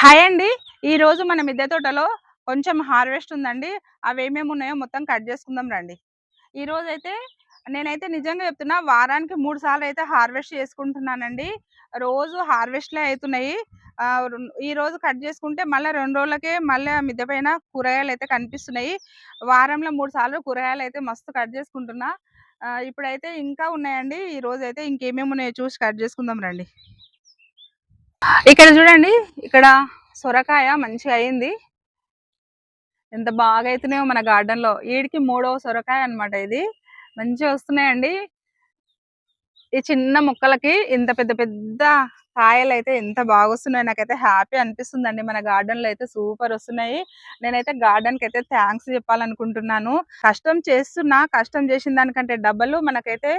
Hi అండి. ఈరోజు మన మిద్దె తోటలో కొంచెం హార్వెస్ట్ ఉందండి. అవి ఏమేమి ఉన్నాయో మొత్తం కట్ చేసుకుందాం రండి. ఈరోజు అయితే నేనైతే నిజంగా చెప్తున్నా వారానికి మూడు సార్లు అయితే హార్వెస్ట్ చేసుకుంటున్నానండి. రోజు హార్వెస్ట్లే అవుతున్నాయి ఈ రోజు కట్ చేసుకుంటే మళ్ళీ రెండు రోజులకే మళ్ళీ మిద్దె పైన కూరగాయలు అయితే కనిపిస్తున్నాయి. వారంలో మూడు సార్లు కూరగాయలు అయితే మస్తు కట్ చేసుకుంటున్నా. ఇప్పుడైతే ఇంకా ఉన్నాయండి. ఈ రోజు అయితే ఇంకేమేమి ఉన్నాయో చూసి కట్ చేసుకుందాం రండి. ఇక్కడ చూడండి ఇక్కడ సొరకాయ మంచిగా అయింది. ఎంత బాగా అవుతున్నాయో మన గార్డెన్లో. వీడికి మూడవ సొరకాయ అనమాట ఇది. మంచిగా వస్తున్నాయండి. ఈ చిన్న మొక్కలకి ఇంత పెద్ద పెద్ద కాయలు అయితే ఎంత బాగా వస్తున్నాయి నాకైతే హ్యాపీ అనిపిస్తుందండి. మన గార్డెన్లో అయితే సూపర్ వస్తున్నాయి. నేనైతే గార్డెన్కి అయితే థ్యాంక్స్ చెప్పాలనుకుంటున్నాను. కష్టం చేస్తున్నా కష్టం చేసిన దానికంటే డబ్బలు మనకైతే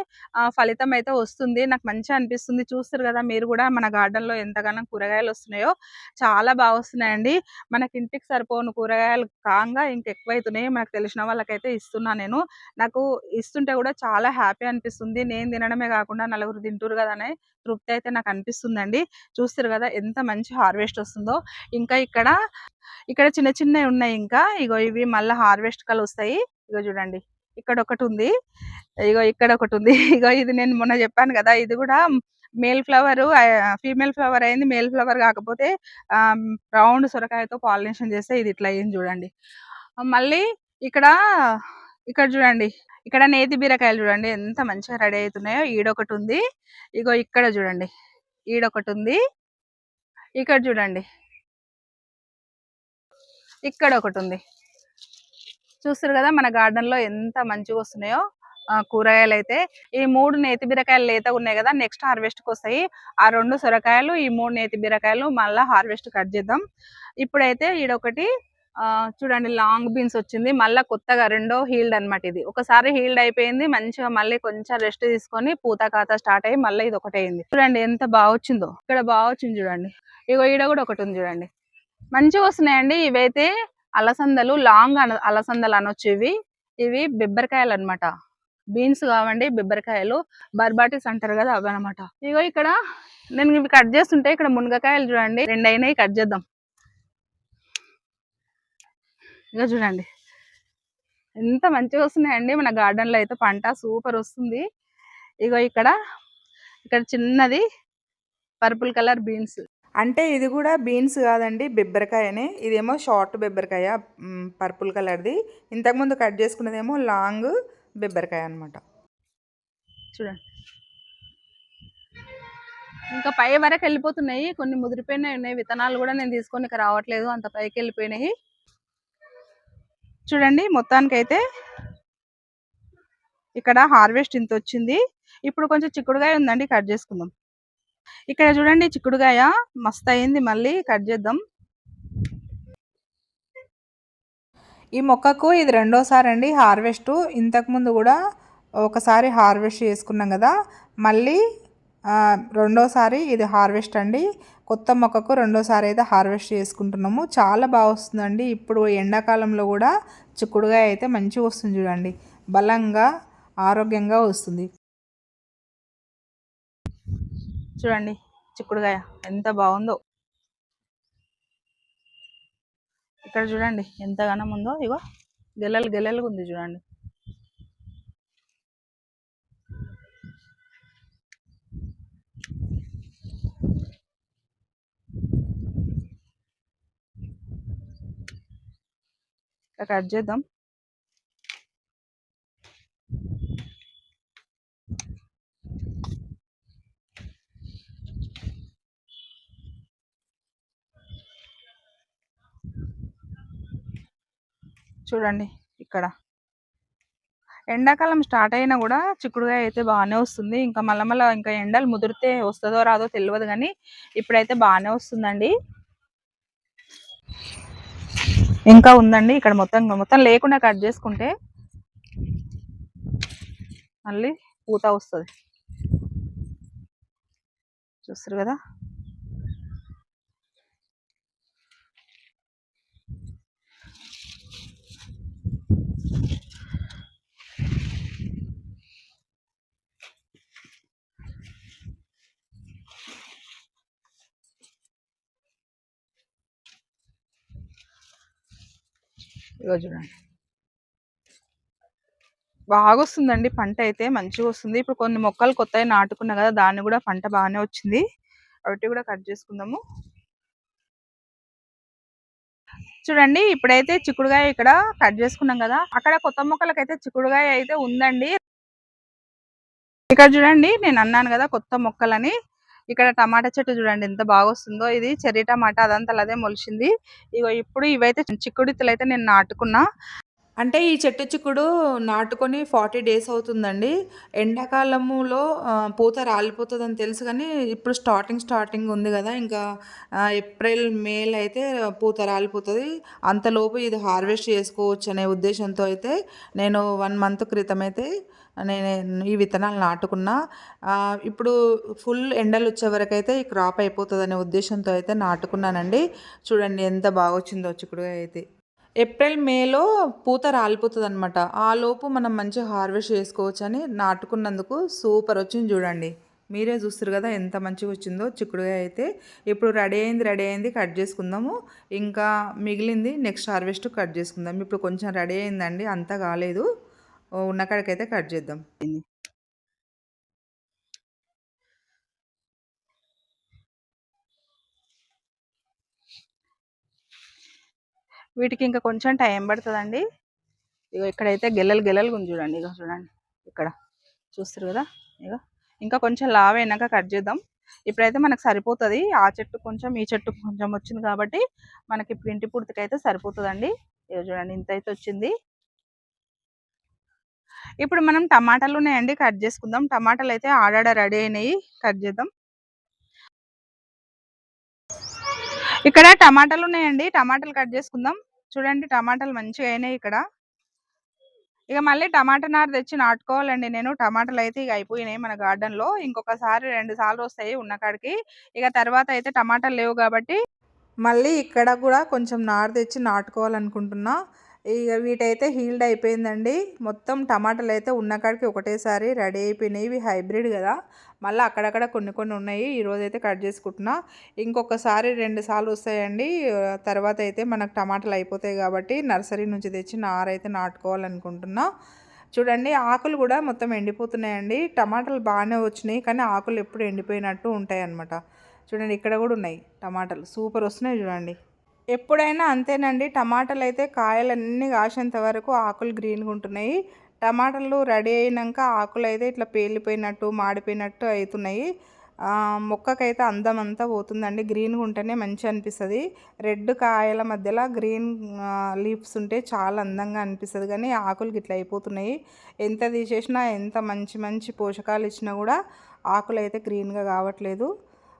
ఫలితం అయితే వస్తుంది. నాకు మంచిగా అనిపిస్తుంది. చూస్తారు కదా మీరు కూడా మన గార్డెన్లో ఎంతగానో కూరగాయలు వస్తున్నాయో. చాలా బాగా వస్తున్నాయండి మనకి ఇంటికి సరిపోను కూరగాయలు కాంగా ఇంకెక్కువైతున్నాయి. మనకు తెలిసిన వాళ్ళకైతే ఇస్తున్నా నేను. నాకు ఇస్తుంటే కూడా చాలా హ్యాపీ అనిపిస్తుంది. నేను తినడమే కాకుండా నలుగురు తింటురు కదా అనే తృప్తి అయితే నాకు అనిపిస్తుందండి. చూస్తారు కదా ఎంత మంచి హార్వెస్ట్ వస్తుందో. ఇంకా ఇక్కడ ఇక్కడ చిన్న చిన్నవి ఉన్నాయి ఇంకా. ఇగో ఇవి మళ్ళీ హార్వెస్ట్ కలు వస్తాయి. ఇగో చూడండి. ఇక్కడ ఒకటి ఉంది. ఇగో ఇక్కడ ఒకటి ఉంది. ఇగో ఇది నేను మొన్న చెప్పాను కదా ఇది కూడా మేల్ ఫ్లవర్ ఫీమేల్ ఫ్లవర్ అయింది. మేల్ ఫ్లవర్ కాకపోతే రౌండ్ సొరకాయతో పాలినేషన్ చేస్తే ఇది ఇట్లా అయింది చూడండి. మళ్ళీ ఇక్కడ ఇక్కడ చూడండి. ఇక్కడ నేతి బీరకాయలు చూడండి. ఎంత మంచిగా రెడీ అవుతున్నాయో. ఈడొకటి ఉంది. ఇగో ఇక్కడ చూడండి. ఈడొకటి ఉంది ఇక్కడ చూడండి. ఇక్కడ ఒకటి ఉంది చూస్తారు కదా మన గార్డెన్లో ఎంత మంచిగా వస్తున్నాయో కూరగాయలు అయితే ఈ మూడు నేతి బీరకాయలు లేత ఉన్నాయి కదా నెక్స్ట్ హార్వెస్ట్కి వస్తాయి ఆ రెండు సొరకాయలు ఈ మూడు నేతి బీరకాయలు మళ్ళీ హార్వెస్ట్ కట్ చేద్దాం. ఇప్పుడైతే ఈడొకటి చూడండి లాంగ్ బీన్స్ వచ్చింది. మళ్ళీ కొత్తగా రెండో హీల్డ్ అనమాట ఇది. ఒకసారి హీల్డ్ అయిపోయింది మంచిగా మళ్ళీ కొంచెం రెస్ట్ తీసుకొని పూత ఖాతా స్టార్ట్ అయ్యి మళ్ళీ ఇది ఒకటి అయింది. చూడండి ఎంత బాగా వచ్చిందో. ఇక్కడ బాగా వచ్చింది చూడండి. ఇగో ఈడ కూడా ఒకటి ఉంది చూడండి. మంచిగా వస్తున్నాయండి. ఇవైతే అలసందలు లాంగ్ అలసందలు అనొచ్చు ఇవి. ఇవి బిబ్బరికాయలు అనమాట బీన్స్ కావండి బిబ్బరికాయలు. బర్బాటిస్ అంటారు కదా అవి అనమాట ఇగో ఇక్కడ నేను ఇవి కట్ చేస్తుంటే ఇక్కడ మునగకాయలు చూడండి రెండు కట్ చేద్దాం. ఇక చూడండి. ఎంత మంచిగా వస్తున్నాయండి. మన గార్డెన్లో అయితే పంట సూపర్ వస్తుంది. ఇగో ఇక్కడ ఇక్కడ చిన్నది పర్పుల్ కలర్ బీన్స్. అంటే ఇది కూడా బీన్స్ కాదండి బెబ్బరికాయనే. ఇదేమో షార్ట్ బెబ్బరికాయ పర్పుల్ కలర్ది. ఇంతకుముందు కట్ చేసుకున్నదేమో లాంగ్ బెబ్బరికాయ అనమాట చూడండి. ఇంకా పై వరకు వెళ్ళిపోతున్నాయి. కొన్ని ముదిరిపోయినాయి ఉన్నాయి. విత్తనాలు కూడా నేను తీసుకొని రావట్లేదు. అంత పైకి వెళ్ళిపోయినాయి. చూడండి మొత్తానికైతే ఇక్కడ హార్వెస్ట్ ఇంత వచ్చింది. ఇప్పుడు కొంచెం చిక్కుడుగాయ ఉందండి కట్ చేసుకుందాం. ఇక్కడ చూడండి చిక్కుడుగాయ మస్తు అయింది మళ్ళీ కట్ చేద్దాం. ఈ మొక్కకు ఇది రెండోసారి అండి హార్వెస్ట్ ఇంతకుముందు కూడా ఒకసారి హార్వెస్ట్ చేసుకున్నాం కదా మళ్ళీ రెండోసారి ఇది హార్వెస్ట్ అండి. కొత్త మొక్కకు రెండోసారి అయితే హార్వెస్ట్ చేసుకుంటున్నాము. చాలా బాగా వస్తుందండి. ఇప్పుడు ఎండాకాలంలో కూడా చిక్కుడుగా అయితే మంచిగా వస్తుంది చూడండి. బలంగా ఆరోగ్యంగా వస్తుంది. చూడండి చిక్కుడుగాయ ఎంత బాగుందో. ఇక్కడ చూడండి ఎంతగానం ఉందో. ఇగో గెల్లలు గెల్లలుగా ఉంది చూడండి. కట్ చేద్దాం. చూడండి ఇక్కడ. ఎండాకాలం స్టార్ట్ అయినా కూడా చిక్కుడుకాయ అయితే బాగానే వస్తుంది. ఇంకా మళ్ళీ మళ్ళీ ఇంకా ఎండలు ముదిరితే వస్తుందో రాదో తెలియదు కానీ ఇప్పుడైతే బాగానే వస్తుందండి. ఇంకా ఉందండి. ఇక్కడ మొత్తం మొత్తం లేకుండా కట్ చేసుకుంటే మళ్ళీ పూత వస్తుంది. చూస్తారు కదా? ఇగో చూడండి. బాగా వస్తుందండి పంట అయితే మంచిగా వస్తుంది ఇప్పుడు కొన్ని మొక్కలు కొత్తవి నాటుకున్నా కదా దాన్ని కూడా పంట బాగానే వచ్చింది. ఒకటి కూడా కట్ చేసుకుందాము. చూడండి ఇప్పుడైతే చిక్కుడుగాయ ఇక్కడ కట్ చేసుకున్నాం కదా అక్కడ కొత్త మొక్కలకైతే చిక్కుడుగాయ అయితే ఉందండి. ఇక్కడ చూడండి నేను అన్నాను కదా కొత్త మొక్కలని. ఇక్కడ టమాటా చెట్టు చూడండి ఎంత బాగా వస్తుందో ఇది చెర్రీ టమాటా అదంతా అదే మొలిచింది. ఇగో ఇప్పుడు ఇవైతే చిక్కుడిత్తలు అయితే నేను నాటుకున్నా. అంటే ఈ చెట్టు చిక్కుడు నాటుకొని ఫార్టీ డేస్ అవుతుందండి. ఎండాకాలములో పూత రాలిపోతుందని తెలుసు కానీ ఇప్పుడు స్టార్టింగ్ స్టార్టింగ్ ఉంది కదా. ఇంకా ఏప్రిల్ మేలో అయితే పూత రాలిపోతుంది. అంతలోపు ఇది హార్వెస్ట్ చేసుకోవచ్చు అనే ఉద్దేశంతో అయితే నేను వన్ మంత్ క్రితం అయితే నేను ఈ విత్తనాలు నాటుకున్నా ఇప్పుడు ఫుల్ ఎండలు వచ్చే వరకు అయితే ఈ క్రాప్ అయిపోతుంది అనే ఉద్దేశంతో అయితే నాటుకున్నానండి. చూడండి ఎంత బాగా వచ్చిందో చిక్కుడుగా అయితే. ఏప్రిల్ మేలో పూత రాలిపోతుంది అనమాట ఆ లోపు మనం మంచి హార్వెస్ట్ చేసుకోవచ్చు అని నాటుకున్నందుకు సూపర్ వచ్చింది చూడండి. మీరే చూస్తారు కదా ఎంత మంచిగా వచ్చిందో చిక్కుడుగా అయితే. ఇప్పుడు రెడీ అయింది రెడీ అయింది కట్ చేసుకుందాము. ఇంకా మిగిలింది నెక్స్ట్ హార్వెస్ట్ కట్ చేసుకుందాం. ఇప్పుడు కొంచెం రెడీ అయిందండి అంతా కాలేదు. ఉన్న కాడికైతే కట్ చేద్దాం. వీటికి ఇంకా కొంచెం టైం పడుతుందండి. ఇగో ఇక్కడైతే గెల్లలు గెల్లలు ఉంది చూడండి. ఇగో చూడండి. ఇక్కడ చూస్తారు కదా? ఇగో ఇంకా కొంచెం లావ్ అయినాక కట్ చేద్దాం. ఇప్పుడైతే మనకు సరిపోతుంది. ఆ చెట్టు కొంచెం ఈ చెట్టు కొంచెం వచ్చింది కాబట్టి మనకి ఇప్పుడు ఇంటి పూర్తికైతే సరిపోతుందండి. ఇగో చూడండి. ఇంత అయితే వచ్చింది. ఇప్పుడు మనం టమాటాలు ఉన్నాయండి కట్ చేసుకుందాం. టమాటాలు అయితే ఆడాడ రెడీ అయినాయి కట్ చేద్దాం. ఇక్కడ టమాటాలు ఉన్నాయండి టమాటాలు కట్ చేసుకుందాం. చూడండి టమాటాలు మంచిగా అయినాయి ఇక్కడ. ఇక మళ్ళీ టమాటా నారు తెచ్చి నాటుకోవాలండి నేను. టమాటాలు అయితే ఇక అయిపోయినాయి మన గార్డెన్లో ఇంకొకసారి రెండు సార్లు వస్తాయి ఉన్న కాడికి. ఇక తర్వాత అయితే టమాటాలు లేవు కాబట్టి మళ్ళీ ఇక్కడ కూడా కొంచెం నారు తెచ్చి నాటుకోవాలనుకుంటున్నా. ఇక వీటైతే హీల్డ్ అయిపోయిందండి. మొత్తం టమాటాలు అయితే ఉన్న కాడికి ఒకటేసారి రెడీ అయిపోయినాయి ఇవి హైబ్రిడ్ కదా. మళ్ళీ అక్కడక్కడ కొన్ని కొన్ని ఉన్నాయి. ఈరోజు అయితే కట్ చేసుకుంటున్నా. ఇంకొకసారి రెండు సార్లు వస్తాయండి. తర్వాత అయితే మనకు టమాటాలు అయిపోతాయి కాబట్టి నర్సరీ నుంచి తెచ్చి నారు అయితే నాటుకోవాలనుకుంటున్నా. చూడండి ఆకులు కూడా మొత్తం ఎండిపోతున్నాయండి. టమాటాలు బాగానే వచ్చినాయి. కానీ ఆకులు ఎప్పుడు ఎండిపోయినట్టు ఉంటాయి అన్నమాట చూడండి ఇక్కడ కూడా ఉన్నాయి టమాటాలు. సూపర్ వస్తున్నాయి చూడండి. ఎప్పుడైనా అంతేనండి. టమాటాలు అయితే కాయలన్నీ కాసేంత వరకు ఆకులు గ్రీన్గా ఉంటున్నాయి. టమాటాలు రెడీ అయినాక ఆకులు అయితే ఇట్లా పేలిపోయినట్టు మాడిపోయినట్టు అవుతున్నాయి మొక్కకైతే అందం అంతా పోతుందండి. గ్రీన్గా ఉంటేనే మంచి అనిపిస్తుంది. రెడ్ కాయల మధ్యలో గ్రీన్ లీవ్స్ ఉంటే చాలా అందంగా అనిపిస్తుంది. కానీ ఆకులు గిట్ల అయిపోతున్నాయి. ఎంత తీసేసినా ఎంత మంచి మంచి పోషకాలు ఇచ్చినా కూడా ఆకులు అయితే గ్రీన్గా కావట్లేదు.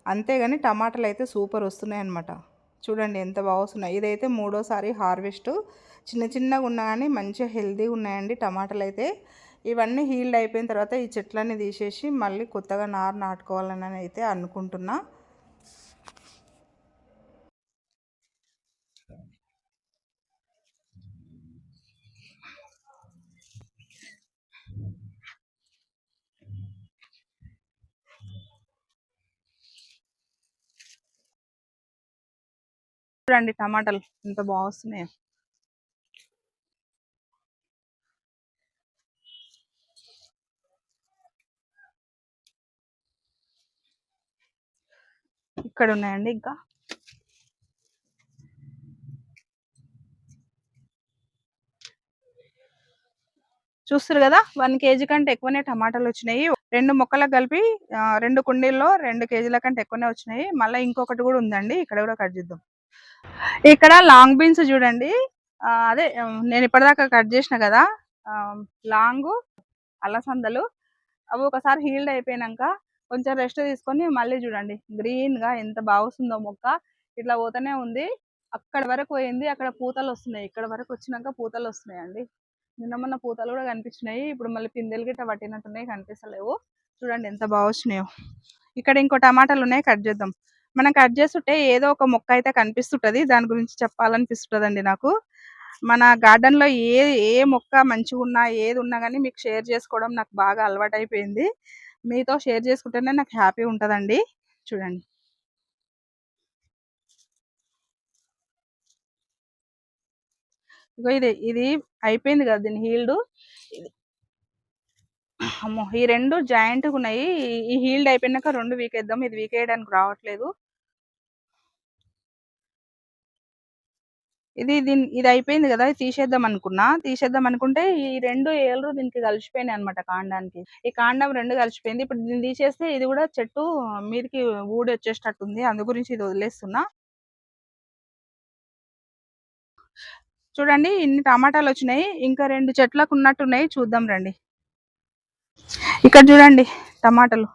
అంతేగాని టమాటాలు అయితే సూపర్ వస్తున్నాయి అన్నమాట చూడండి ఎంత బాగా వస్తున్నాయి. ఇదైతే మూడోసారి హార్వెస్ట్. చిన్న చిన్నగా ఉన్నా కానీ మంచిగా హెల్తీగా ఉన్నాయండి టమాటాలు అయితే. ఇవన్నీ హీల్డ్ అయిపోయిన తర్వాత ఈ చెట్లన్నీ తీసేసి మళ్ళీ కొత్తగా నారు నాటుకోవాలని అయితే అనుకుంటున్నా. చూడండి టమాటాలు ఎంత బాగా వస్తున్నాయి ఇక్కడ ఉన్నాయండి ఇంకా. చూస్తారు కదా వన్ కేజీ కంటే ఎక్కువనే టమాటాలు వచ్చినాయి. రెండు మొక్కలకు కలిపి ఆ, రెండు కుండీల్లో రెండు కేజీల కంటే ఎక్కువనే వచ్చినాయి. మళ్ళీ ఇంకొకటి కూడా ఉందండి ఇక్కడ కూడా కట్ చేద్దాం. ఇక్కడ లాంగ్ బీన్స్ చూడండి. అదే నేను ఇప్పటిదాకా కట్ చేసిన కదా. లాంగ్ అలసందలు అవి ఒకసారి హీల్డ్ అయిపోయినాక కొంచెం రెస్ట్ తీసుకొని మళ్ళీ చూడండి. గ్రీన్గా ఎంత బాగుస్తుందో మొక్క. ఇట్లా పోతూనే ఉంది. అక్కడ వరకు పోయింది అక్కడ పూతలు వస్తున్నాయి. ఇక్కడ వరకు వచ్చినాక పూతలు వస్తున్నాయి అండి. నిన్న మొన్న పూతలు కూడా కనిపించినాయి. ఇప్పుడు మళ్ళీ పిందెలు గిట్ట పట్టినట్టున్నాయి కనిపిస్తలేవు. చూడండి ఎంత బాగా వచ్చినాయో. ఇక్కడ ఇంకో టమాటాలు ఉన్నాయి కట్ చేద్దాం. మనం కట్ చేస్తుంటే ఏదో ఒక మొక్క అయితే కనిపిస్తుంటది. దాని గురించి చెప్పాలనిపిస్తుంటదండి నాకు. మన గార్డెన్లో ఏ ఏ మొక్క మంచిగా ఉన్నా ఏది ఉన్నా కానీ మీకు షేర్ చేసుకోవడం నాకు బాగా అలవాటు అయిపోయింది మీతో షేర్ చేసుకుంటేనే నాకు హ్యాపీ ఉంటుందండి. చూడండి. ఇగో ఇది ఇది అయిపోయింది కదా దీని హీల్డ్. ఇది అమ్మో! ఈ రెండు జాయింట్గా ఉన్నాయి. ఈ- హీల్డ్ అయిపోయినాక రెండు వీకేద్దాం. ఇది వీకేయడానికి రావట్లేదు. ఇది దీని ఇది అయిపోయింది కదా! తీసేద్దాం అనుకున్నా. తీసేద్దాం అనుకుంటే ఈ రెండు ఏళ్ళు దీనికి కలిసిపోయినాయి అనమాట కాండానికి. ఈ కాండం రెండు కలిసిపోయింది. ఇప్పుడు దీన్ని తీసేస్తే ఇది కూడా చెట్టు మీదకి ఊడి వచ్చేటట్టుంది అందు గురించి ఇది వదిలేస్తున్నా. చూడండి ఇన్ని టమాటాలు వచ్చినాయి. ఇంకా రెండు చెట్లకు ఉన్నట్టున్నాయి. చూద్దాం రండి. ఇక్కడ చూడండి టమాటాలు.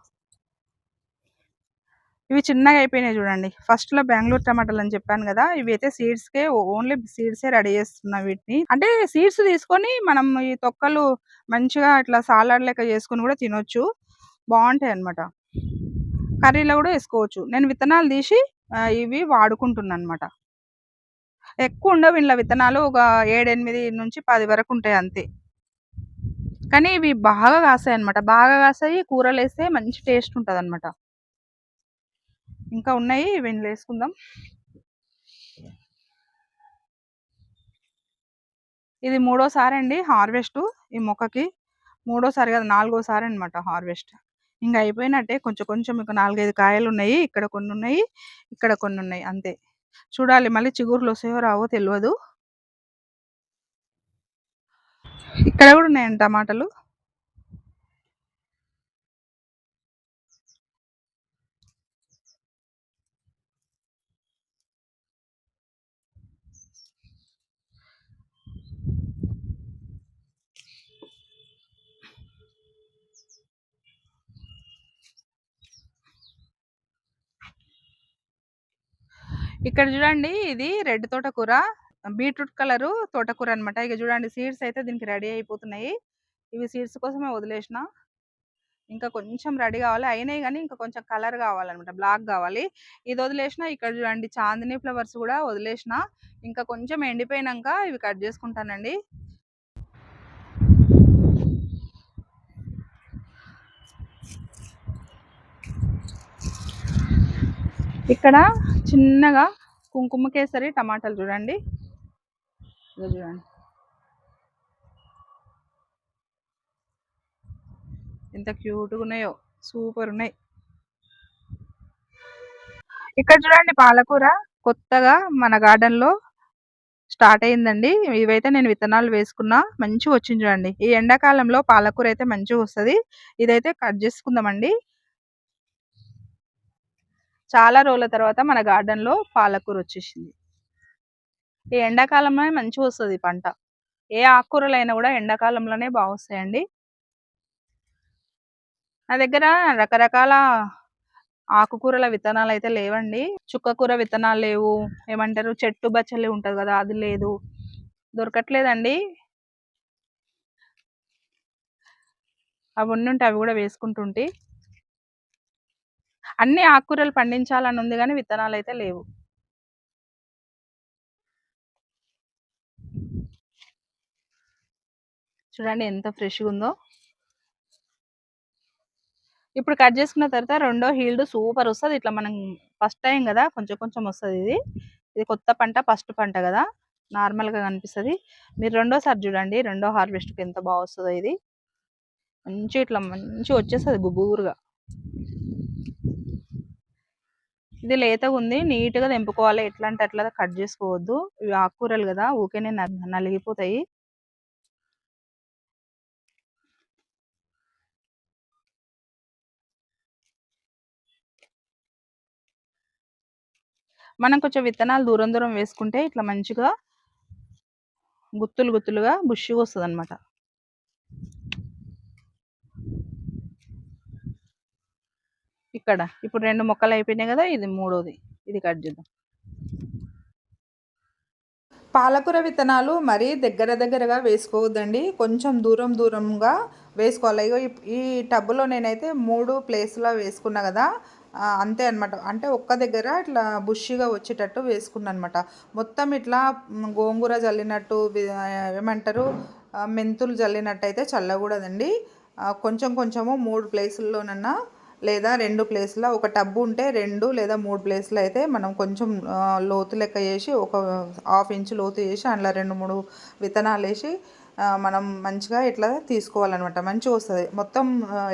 ఇవి చిన్నగా అయిపోయినాయి చూడండి. ఫస్ట్లో బెంగళూరు టమాటాలు అని చెప్పాను కదా ఇవి అయితే సీడ్స్కే ఓన్లీ సీడ్స్ రెడీ చేస్తున్నా వీటిని. అంటే సీడ్స్ తీసుకొని మనం ఈ తొక్కలు మంచిగా ఇట్లా సాలాడ్ లెక్క చేసుకొని కూడా తినొచ్చు. బాగుంటాయి అన్నమాట. కర్రీలో కూడా వేసుకోవచ్చు. నేను విత్తనాలు తీసి ఇవి వాడుకుంటున్నాను అనమాట ఎక్కువ ఉండవు ఇంట్లో విత్తనాలు ఒక ఏడెనిమిది నుంచి పది వరకు ఉంటాయి అంతే. కానీ ఇవి బాగా కాస్తాయి అన్నమాట బాగా కాస్తాయి కూరలు వేస్తే మంచి టేస్ట్ ఉంటుంది అనమాట ఇంకా ఉన్నాయి ఇవన్నీ వేసుకుందాం. ఇది మూడోసారి అండి హార్వెస్ట్ ఈ మొక్కకి. మూడోసారి కదా నాలుగోసారి అనమాట హార్వెస్ట్. ఇంకా అయిపోయినట్టే కొంచెం కొంచెం ఇంకా నాలుగైదు కాయలు ఉన్నాయి ఇక్కడ కొన్ని ఉన్నాయి ఇక్కడ కొన్ని ఉన్నాయి అంతే. చూడాలి మళ్ళీ చిగురులు వస్తాయో రావో తెలియదు ఇక్కడ కూడా ఉన్నాయండి టమాటాలు. ఇక్కడ చూడండి ఇది రెడ్ తోటకూర. బీట్రూట్ కలరు తోటకూర అనమాట ఇక చూడండి సీడ్స్ అయితే దీనికి రెడీ అయిపోతున్నాయి. ఇవి సీడ్స్ కోసమే వదిలేసిన. ఇంకా కొంచెం రెడీ కావాలి. అయినాయి కానీ ఇంకా కొంచెం కలర్ కావాలన్నమాట బ్లాక్ కావాలి. ఇది వదిలేసిన. ఇక్కడ చూడండి చాందిని ఫ్లవర్స్ కూడా వదిలేసిన. ఇంకా కొంచెం ఎండిపోయినాక ఇవి కట్ చేసుకుంటానండి. ఇక్కడ చిన్నగా కుంకుమ కేసరి టమాటాలు చూడండి. ఇదిగో చూడండి ఎంత క్యూట్గా ఉన్నాయో సూపర్ ఉన్నాయి. ఇక్కడ చూడండి పాలకూర కొత్తగా మన గార్డెన్లో స్టార్ట్ అయిందండి ఇవైతే నేను విత్తనాలు వేసుకున్నా మంచిగా వచ్చింది చూడండి. ఈ ఎండాకాలంలో పాలకూర అయితే మంచిగా వస్తది. ఇదైతే కట్ చేసుకుందామండి. చాలా రోజుల తర్వాత మన గార్డెన్లో పాలకూర వచ్చేసింది. ఈ ఎండాకాలంలోనే మంచిగా వస్తుంది పంట. ఏ ఆకుకూరలైనా కూడా ఎండాకాలంలోనే బాగా వస్తాయండి. నా దగ్గర రకరకాల ఆకుకూరల విత్తనాలు అయితే లేవండి. చుక్కకూర విత్తనాలు లేవు. ఏమంటారు? చెట్టు బచ్చలి ఉంటుంది కదా అది లేదు. దొరకట్లేదండి. అవి ఉంటే అవి కూడా వేసుకుంటుంటే. అన్ని ఆకుకూరలు పండించాలని ఉంది కానీ విత్తనాలు అయితే లేవు. చూడండి ఎంత ఫ్రెష్గా ఉందో ఇప్పుడు కట్ చేసుకున్న తర్వాత రెండో హీల్డ్ సూపర్ వస్తుంది. ఇట్లా మనం ఫస్ట్ టైం కదా కొంచెం కొంచెం వస్తుంది ఇది. ఇది కొత్త పంట ఫస్ట్ పంట కదా నార్మల్గా కనిపిస్తుంది. మీరు రెండోసారి చూడండి రెండో హార్వెస్ట్కి ఎంత బాగా ఇది. మంచి ఇట్లా మంచి వచ్చేస్తుంది గుబూరుగా. ఇది లేతగా ఉంది నీట్గా తెంపుకోవాలి. ఎట్లా అంటే అట్లా కట్ చేసుకోవద్దు. ఇవి ఆకుకూరలు కదా ఊకేనే నలిగిపోతాయి. మనం కొంచెం విత్తనాలు దూరం దూరం వేసుకుంటే ఇట్లా మంచిగా గుత్తులు గుత్తులుగా బుష్గా వస్తుంది అనమాట ఇక్కడ ఇప్పుడు రెండు మొక్కలు అయిపోయినాయి కదా ఇది మూడోది. ఇది కట్ చేద్దాం. పాలకూర విత్తనాలు మరీ దగ్గర దగ్గరగా వేసుకోవద్దండి. కొంచెం దూరం దూరంగా వేసుకోవాలి. ఇగో ఈ- టబ్బులో నేనైతే మూడు ప్లేస్లో వేసుకున్నా కదా అంతే అనమాట అంటే ఒక్క దగ్గర ఇట్లా బుష్గా వచ్చేటట్టు వేసుకున్నాను అనమాట మొత్తం ఇట్లా గోంగూర జల్లినట్టు ఏమంటారు? మెంతులు జల్లినట్టు అయితే చల్లకూడదండి కొంచెం కొంచెము మూడు ప్లేసుల్లోనన్నా లేదా రెండు ప్లేస్లో ఒక టబ్బు ఉంటే రెండు లేదా మూడు ప్లేస్లో అయితే మనం కొంచెం లోతు లెక్క చేసి ఒక హాఫ్ ఇంచ్ లోతు చేసి అందులో రెండు మూడు విత్తనాలు వేసి మనం మంచిగా ఇట్లా తీసుకోవాలన్నమాట. మంచిగా వస్తుంది. మొత్తం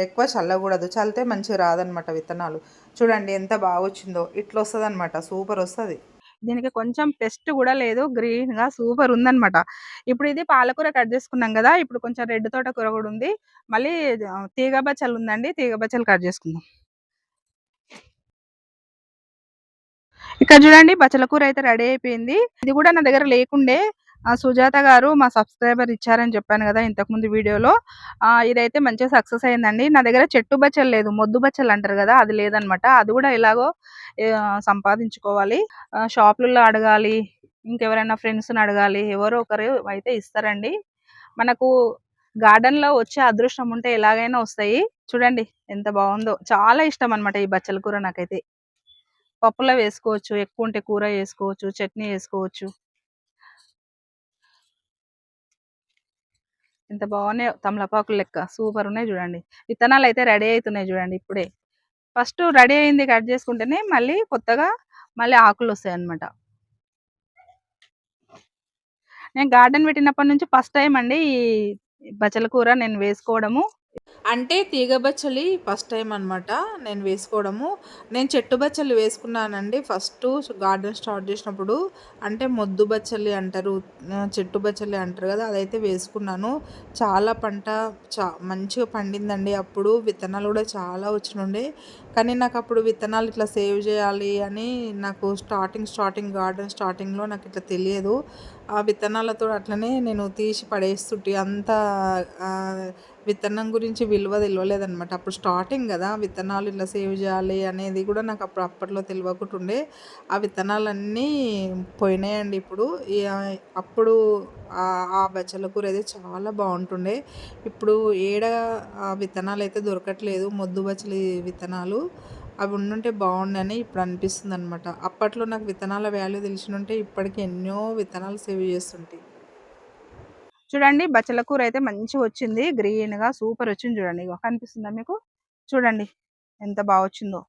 ఎక్కువ చల్లకూడదు. చల్లితే మంచిగా రాదనమాట విత్తనాలు. చూడండి ఎంత బాగా వచ్చిందో. ఇట్లా వస్తుంది అనమాట సూపర్ వస్తుంది. దీనికి కొంచెం పెస్ట్ కూడా లేదు. గ్రీన్గా సూపర్ ఉందన్నమాట. ఇప్పుడు ఇది పాలకూర కట్ చేసుకున్నాం కదా. ఇప్పుడు కొంచెం రెడ్ తోటకూర కూడా ఉంది. మళ్ళీ తీగ బచ్చలు ఉందండి. తీగ బచ్చలు కట్ చేసుకుందాం. ఇక్కడ చూడండి బచ్చల కూర అయితే రెడీ అయిపోయింది. ఇది కూడా నా దగ్గర లేకుండే. సుజాత గారు మా సబ్స్క్రైబర్ ఇచ్చారని చెప్పాను కదా ఇంతకు ముందు వీడియోలో. ఆ ఇదైతే మంచిగా సక్సెస్ అయిందండి. నా దగ్గర చెట్టు బచ్చలు లేదు మొద్దు బచ్చలు అంటారు కదా అది లేదనమాట. అది కూడా ఎలాగో సంపాదించుకోవాలి. ఆ, షాపులలో అడగాలి ఇంకెవరైనా ఫ్రెండ్స్ని అడగాలి ఎవరో ఒకరు అయితే ఇస్తారండి. మనకు గార్డెన్లో వచ్చే అదృష్టం ఉంటే ఎలాగైనా వస్తాయి. చూడండి ఎంత బాగుందో. చాలా ఇష్టం అన్నమాట ఈ బచ్చల కూర నాకైతే. పప్పులో వేసుకోవచ్చు ఎక్కువ ఉంటే కూర వేసుకోవచ్చు చట్నీ వేసుకోవచ్చు. ఎంత బాగున్నాయి తమలపాకులు లెక్క. సూపర్ ఉన్నాయి చూడండి. విత్తనాలు అయితే రెడీ అవుతున్నాయి చూడండి ఇప్పుడే. ఫస్ట్ రెడీ అయింది కట్ చేసుకుంటేనే మళ్ళీ కొత్తగా మళ్ళీ ఆకులు వస్తాయి అన్నమాట నేను గార్డెన్ పెట్టినప్పటి నుంచి ఫస్ట్ టైం అండి ఈ బచ్చల కూర నేను వేసుకోవడము. అంటే తీగ బచ్చలి ఫస్ట్ టైం అనమాట నేను వేసుకోవడము. నేను చెట్టు బచ్చలి వేసుకున్నానండి ఫస్ట్ గార్డెన్ స్టార్ట్ చేసినప్పుడు. అంటే మొద్దు బచ్చలి అంటారు చెట్టు బచ్చలి అంటారు కదా అదైతే వేసుకున్నాను. చాలా పంట చా మంచిగా పండిందండి. అప్పుడు విత్తనాలు కూడా చాలా వచ్చినుండే. కానీ నాకు అప్పుడు విత్తనాలు ఇట్లా సేవ్ చేయాలి అని నాకు స్టార్టింగ్ స్టార్టింగ్ గార్డెన్ స్టార్టింగ్లో నాకు ఇట్లా తెలియదు. ఆ విత్తనాలతో అట్లనే నేను తీసి పడేస్తుంటే అంత విత్తనం గురించి విలువ తెలియలేదన్నమాట. అప్పుడు స్టార్టింగ్ కదా విత్తనాలు ఇట్లా సేవ్ చేయాలి అనేది కూడా నాకు అప్పుడు అప్పట్లో తెలియకుంటుండే. ఆ విత్తనాలన్నీ పోయినాయండి ఇప్పుడు. అప్పుడు ఆ బచ్చల కూర అయితే చాలా బాగుంటుండే. ఇప్పుడు ఏడ ఆ విత్తనాలు అయితే దొరకట్లేదు మొద్దు బచ్చలి విత్తనాలు అవి ఉండుంటే బాగుండని ఇప్పుడు అనిపిస్తుంది అనమాట అప్పట్లో నాకు విత్తనాల వాల్యూ తెలిసినుంటే ఇప్పటికి ఎన్నో విత్తనాలు సేవ్ చేస్తుంటాయి చూడండి బచ్చల కూర అయితే మంచిగా వచ్చింది గ్రీన్గా సూపర్ వచ్చింది చూడండి. ఇగో కనిపిస్తుందా మీకు? చూడండి ఎంత బాగా వచ్చిందో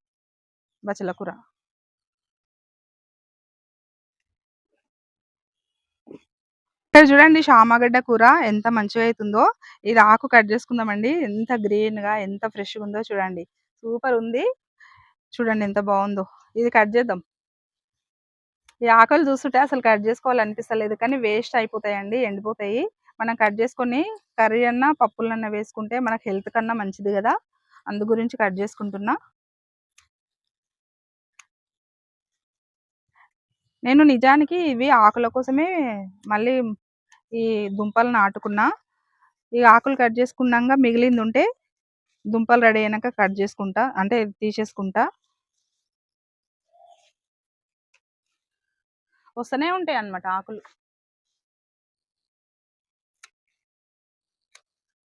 బచ్చల కూర. ఇక్కడ చూడండి శామగడ్డ కూర ఎంత మంచిగా అవుతుందో ఇది ఆకు కట్ చేసుకుందామండి. ఎంత గ్రీన్గా ఎంత ఫ్రెష్గా ఉందో చూడండి. సూపర్ ఉంది. చూడండి ఎంత బాగుందో. ఇది కట్ చేద్దాం. ఈ ఆకులు చూస్తుంటే అసలు కట్ చేసుకోవాలనిపిస్తలేదు కానీ వేస్ట్ అయిపోతాయండి ఎండిపోతాయి. మనం కట్ చేసుకొని కర్రీ అన్నా పప్పులన్నా వేసుకుంటే మనకు హెల్త్ కన్నా మంచిది కదా. అందు గురించి కట్ చేసుకుంటున్నా. నేను నిజానికి ఇవి ఆకుల కోసమే మళ్ళీ ఈ దుంపలు నాటుకున్నా ఈ ఆకులు కట్ చేసుకున్నాక మిగిలింది ఉంటే దుంపలు రెడీ అయినాక కట్ చేసుకుంటా అంటే తీసేసుకుంటా. వస్తూనే ఉంటాయి అన్నమాట ఆకులు.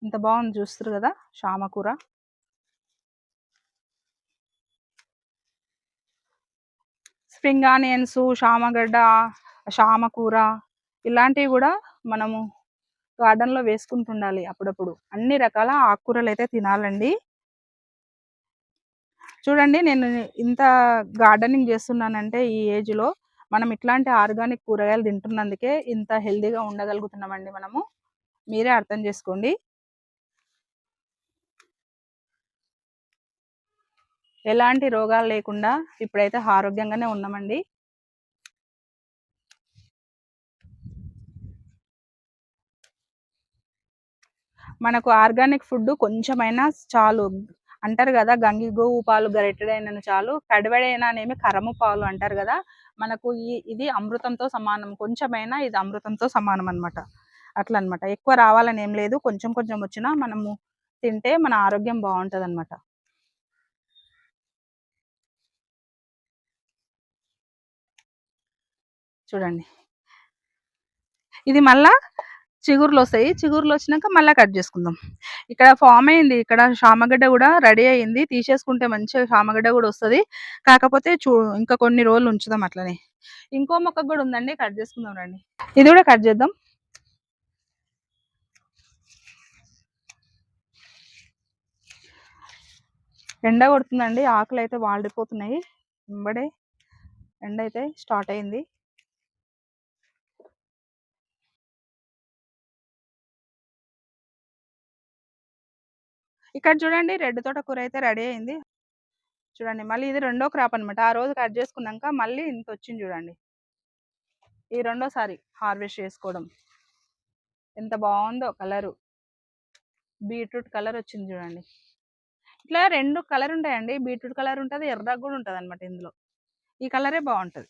ఇంత బాగుంది చూస్తారు కదా శామకూర స్ప్రింగ్ ఆనియన్స్ శామగడ్డ శామకూర ఇలాంటివి కూడా మనము గార్డెన్లో వేసుకుంటుండాలి అప్పుడప్పుడు. అన్ని రకాల ఆకుకూరలు అయితే తినాలండి. చూడండి నేను ఇంత గార్డెనింగ్ చేస్తున్నానంటే ఈ ఏజ్లో మనం ఇట్లాంటి ఆర్గానిక్ కూరగాయలు తింటున్నందుకే ఇంత హెల్దీగా ఉండగలుగుతున్నామండి మనము. మీరే అర్థం చేసుకోండి. ఎలాంటి రోగాలు లేకుండా ఇప్పుడైతే ఆరోగ్యంగానే ఉన్నామండి. మనకు ఆర్గానిక్ ఫుడ్ కొంచెమైనా చాలు. అంటారు కదా గంగి గోవు పాలు గరిటెడైనను చాలు కడివడైనానేమి కరము పాలు అంటారు కదా మనకు ఈ ఇది అమృతంతో సమానం. కొంచెమైనా ఇది అమృతంతో సమానం అన్నమాట అట్లా అన్నమాట ఎక్కువ రావాలని ఏం లేదు. కొంచెం కొంచెం వచ్చినా మనము తింటే మన ఆరోగ్యం బాగుంటుంది అనమాట చూడండి. ఇది మళ్ళా చిగుర్లు వస్తాయి చిగురులు వచ్చినాక మళ్ళీ కట్ చేసుకుందాం. ఇక్కడ ఫామ్ అయింది. ఇక్కడ శామగడ్డ కూడా రెడీ అయింది. తీసేసుకుంటే మంచిగా శామగడ్డ కూడా వస్తది. కాకపోతే చూ ఇంకా కొన్ని రోజులు ఉంచుదాం అట్లనే. ఇంకో మొక్క కూడా ఉందండి. కట్ చేసుకుందాం రండి. ఇది కూడా కట్ చేద్దాం. ఎండ కొడుతుందండి. ఆకులు అయితే వాడిపోతున్నాయి. వెంబడే ఎండ అయితే స్టార్ట్ అయింది. ఇక్కడ చూడండి రెడ్ తోట కూర అయితే రెడీ అయింది. చూడండి మళ్ళీ ఇది రెండో క్రాప్ అనమాట ఆ రోజు కట్ చేసుకున్నాక మళ్ళీ ఇంత వచ్చింది చూడండి. ఈ రెండోసారి హార్వెస్ట్ చేసుకోవడం. ఎంత బాగుందో కలరు. బీట్రూట్ కలర్ వచ్చింది చూడండి. ఇట్లా రెండు కలర్ ఉంటాయండి. బీట్రూట్ కలర్ ఉంటుంది ఎర్ర కూడా ఉంటుంది అనమాట ఇందులో. ఈ కలరే బాగుంటుంది.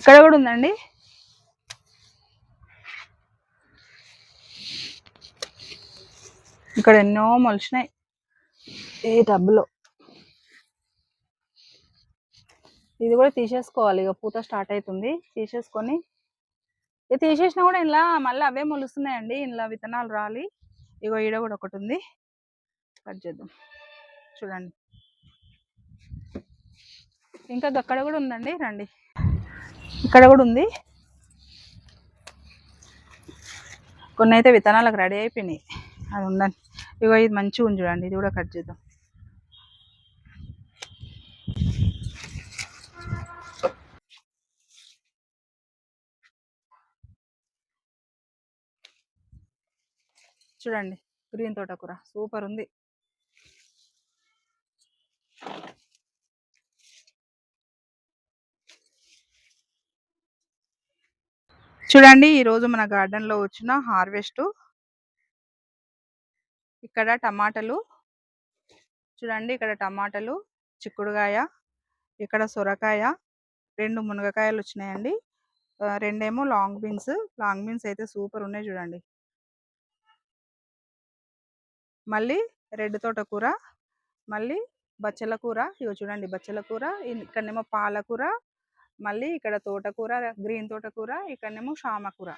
ఇక్కడ కూడా ఉందండి. ఇక్కడ ఎన్నో మొలిచినాయి. ఈ టబ్లో ఇది కూడా తీసేసుకోవాలి. ఇక పూత స్టార్ట్ అవుతుంది తీసేసుకొని ఇది తీసేసినా కూడా ఇలా మళ్ళీ అవే మొలుస్తున్నాయండి. ఇలా విత్తనాలు రాలి. ఇగో ఈడ కూడా ఒకటి ఉంది. కట్ చేద్దాం. చూడండి. ఇంకా అక్కడ కూడా ఉందండి. రండి. ఇక్కడ కూడా ఉంది. కొన్ని అయితే విత్తనాలకు రెడీ అయిపోయినాయి. అది ఉందండి ఇగో ఇది మంచిగా ఉంది చూడండి. ఇది కూడా కట్ చేద్దాం. చూడండి. గ్రీన్ తోటకూర. సూపర్ ఉంది. చూడండి ఈరోజు మన గార్డెన్లో వచ్చిన హార్వెస్ట్. ఇక్కడ టమాటలు. చూడండి ఇక్కడ టమాటలు చిక్కుడుకాయ ఇక్కడ సొరకాయ రెండు మునగకాయలు వచ్చినాయండి. రెండేమో లాంగ్ బీన్స్. లాంగ్ బీన్స్ అయితే సూపర్ ఉన్నాయి చూడండి. మళ్ళీ రెడ్ తోటకూర మళ్ళీ బచ్చల కూర. ఇగో చూడండి బచ్చల కూర. ఇక్కడనేమో పాలకూర మళ్ళీ ఇక్కడ తోటకూర గ్రీన్ తోటకూర ఇక్కడనేమో షామకూర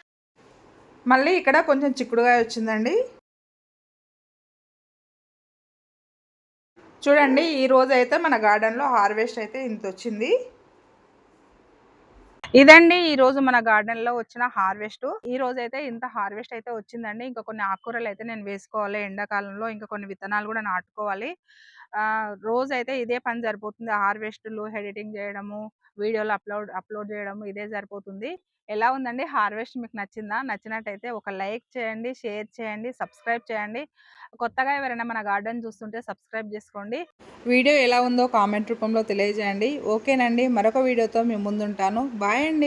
మళ్ళీ ఇక్కడ కొంచెం చిక్కుడుగా వచ్చిందండి. చూడండి ఈ రోజు అయితే మన గార్డెన్లో హార్వెస్ట్ అయితే ఇంత వచ్చింది ఇదండి ఈ రోజు మన గార్డెన్లో వచ్చిన హార్వెస్ట్ ఈ రోజు అయితే ఇంత హార్వెస్ట్ అయితే వచ్చిందండి. ఇంకా కొన్ని ఆకుకూరలు అయితే నేను వేసుకోవాలి. ఎండాకాలంలో ఇంకా కొన్ని విత్తనాలు కూడా నాటుకోవాలి. ఆ రోజు అయితే ఇదే పని సరిపోతుంది. హార్వెస్ట్లు ఎడిటింగ్ చేయడము వీడియోలు అప్లోడ్ అప్లోడ్ చేయడము ఇదే సరిపోతుంది. ఎలా ఉందండి? హార్వెస్ట్ మీకు నచ్చిందా? నచ్చినట్టయితే ఒక లైక్ చేయండి షేర్ చేయండి సబ్స్క్రైబ్ చేయండి. కొత్తగా ఎవరైనా మన గార్డెన్ చూస్తుంటే సబ్స్క్రైబ్ చేసుకోండి. వీడియో ఎలా ఉందో కామెంట్ రూపంలో తెలియజేయండి. ఓకేనండి. మరొక వీడియోతో మేము ముందుంటాను. బాయ్ అండి.